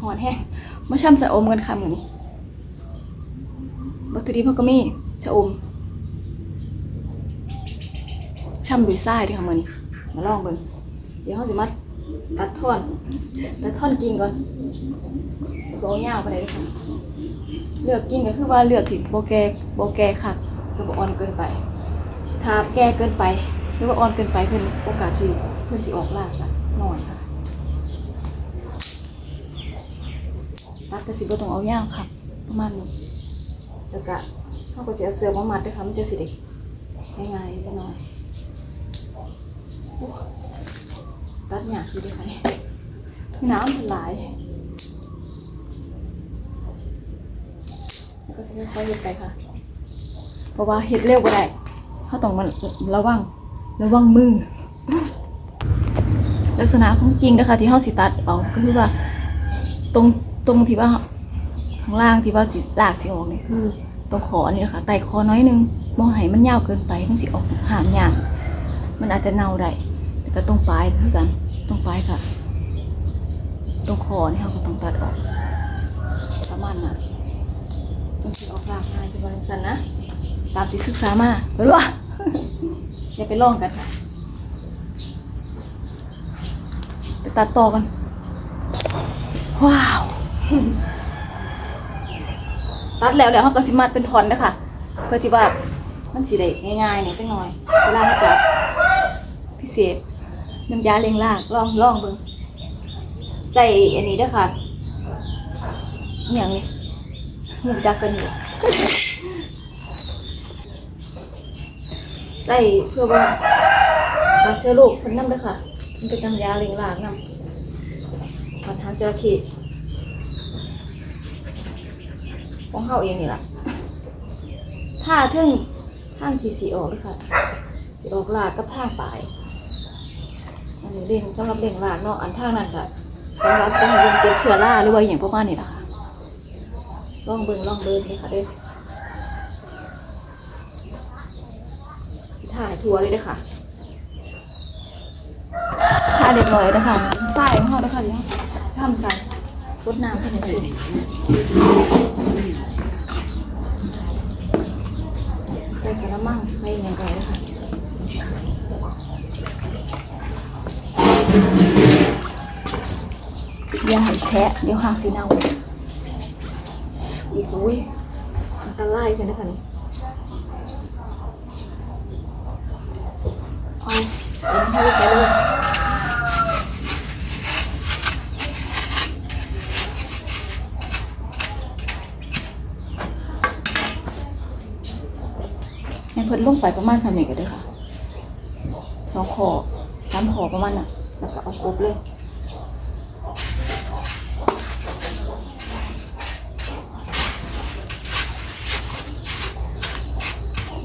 หอนแห้งมาช่ำใส่อมกันค่ะมือนี้วัตถุดิบเพิ่นก็มีชะอมช่ำด้วยทรายเด้วยค่ะมื้อนี้มาลองเบิ่งเดี๋ยวเฮาสิมาตัดท่อนตัดท่อนกิ่งก่อนโบเอายาวปเด้อค่ะเลือกกิ่งก็คือว่าเลือกที่โบแก่บ่แกคักก็บอ่อนเกินไปถ้าแก่เกินไปหรือว่าอ่อนเกินไปเพิ่อนโอกาสที่เพิ่อนสิออกรากอะนอยค่ะ ตัดกระสิบต้องเอาย่างค่ะประมาณนี้แล้วก็เขาก็สิเอาเสือมามัดด้วยค่ะมันจะสิได้ง่ายๆจะหน่อยตัดหยาคือได้ค่ะนี่น้ำมันหลายแล้วก็สิค่อยๆเฮ็ดไปค่ะ เพราะว่าเฮ็ดเร็วก็ได้เขาต้องมันระวังระวังมือลักษณะของกิ่งนะคะที่เฮาสิตัดเอาก็คือว่าตรง ตรงที่ว่าข้างล่างที่ว่าสิลากสิออกนี่คือตรงคอนี่นะคะไต่คอน้อยนึงบ่ให้มันยาวเกินไปมันสิออกหางยากมันอาจจะเน่าได้แต่ตรงปลายคือกันตรงปลายค่ะ ตรงคอนี่เขาก็ต้องตัดออกประมาณนั้นมันสิออกรากง่ายที่ว่าจังซั่นนะตามที่ศึกษามาเห็นว่าอย่าไปลองกันค่ะไปตัดต่อกัน ว้าว ตัดแล้วแล้วเขาก็สิมัดเป็นทอนนะคะเพื่อที่ว่ามันสีได้ง่ายๆเนี่ยจังหน่อยเวลาเขาจับพิเศษน้ำยาเล็งลากลองลองเบิ่งใส่อันนี้ด้วยค่ะอหย่างนี้หูจักกันอยู่ใส่เพื่อว่าฆ่าเชื้อโรคพิ่นนำด้วยค่ะ มันเป็นน้ำยาเล็งลากนำปัญหาจระเข้ ของเขาเองนี่แหละถ้าเทิงทางสีสีออกเลยค่ะสีออกลากกับทางปลายอันนี้เล่งสำหรับเล่งลากเนาะอันทางนั้นค่ะสำหรับเป็นเล่งเป็นเชื้อราหรือว่าอย่างประมาณนี้แหละค่ะลองเบิ่งลองเบิ่งเลยค่ะเด้อถ่ายทัวร์เลยเด้อค่ะถ้าเด็กหน่อยนะคะใส่ของเขานะคะเดี๋ยวทำใส่รดน้ำให้หน่อยสิใส่ กระมังไม่ยังไงค่ะยังหายแชะเดี๋ยวหางสีเน่าอีกอุ้ยอันตรายจังนะคะนี่เอาเอาให้ไปเลย เพิ่นลงไปประมาณสามเมตรก็ได้ค่ะสองขอสามขอประมาณน่ะ แล้วก็เอากบเลย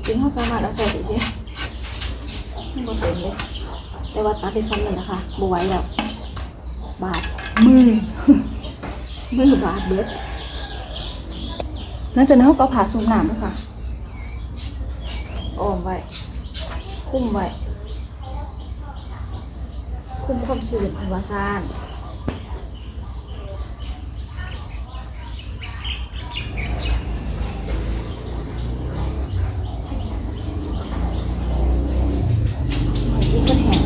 จริงเขาสามารถเอาใส่ได้เยอะไม่บ่เต็มเลย แต่ว่าตัดได้ซ้ำเลยนะคะบไหวแล้ว บาดมือ มือบาดเบิดหลังจากนั้นเขาก็ผ่าสูบน้ำด้วยค่ะ อ้อมไว้ คุ้มไว้ คุ้มความชื้นอันวาซานหอยยิ่งก็แห้ง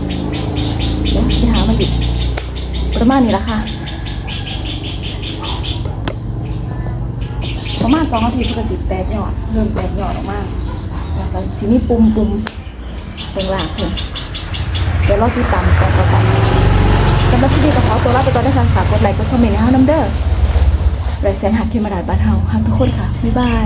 เดี๋ยวสิหามาหยิบประมาณนี้ละค่ะ ประมาณสองนาทีเพื่อสิบแตกยอดเริ่มแตกยอดออกมา ก็สิมีปุ่มปุ่มตรงหลังเพิ่นเดี๋ยวเราติดตามต่อต่อไปสำหรับที่นี่ก็ขอตัวลาไปก่อนนะคะฝากกดไลค์กดคอมเมนต์ให้เฮาน้ำเด้อไรแสนหักเคมาดาดบ้านเฮาหักทุกคนค่ะ บ๊ายบาย